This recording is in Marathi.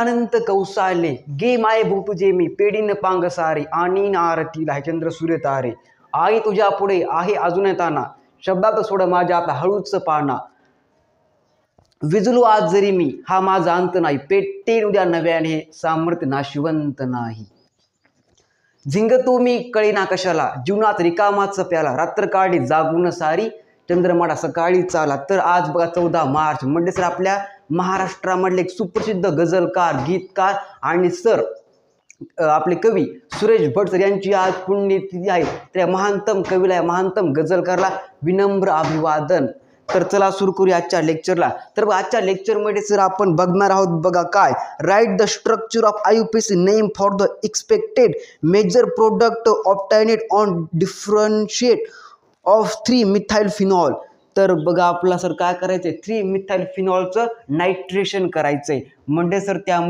अनंत कौसाले गे माये तुझे मी पेडीन पांग सारे आणि नारती आहे सूर्य तारे. आई तुझ्या पुढे आहे अजून येताना शब्दात सोड माझ्या आता हळूच पाना. विजलो आज जरी मी हा माझा अंत नाही पेटेन उद्या नव्याने सामर्थ्य नाशिवंत नाही. झिंगतो मी कळीना कशाला जीवनात रिकामाच प्याला रात्र काढली जागून सारी चंद्रमाडा सकाळी चाला. तर आज बघा चौदा मार्च. म्हणजे सर आपल्या महाराष्ट्रामधले एक सुप्रसिद्ध गझलकार गीतकार आणि सर आपले कवी सुरेश भट सर यांची आज पुण्यतिथी आहे. त्या महानतम कवीला आहे महानतम गझलकारला विनम्र अभिवादन. तर चला सुरू करूया आजच्या लेक्चरला तर बघा, आजच्या लेक्चरमध्ये सर आपण बघणार आहोत बघा काय? Write the structure of I U P C name for the expected major product obtained on differentiate of three methyl phenol तर बघा आपला सर काय करायचं आहे थ्री मिथाईल फिनॉलचं नायट्रेशन करायचं आहे म्हणजे सर त्या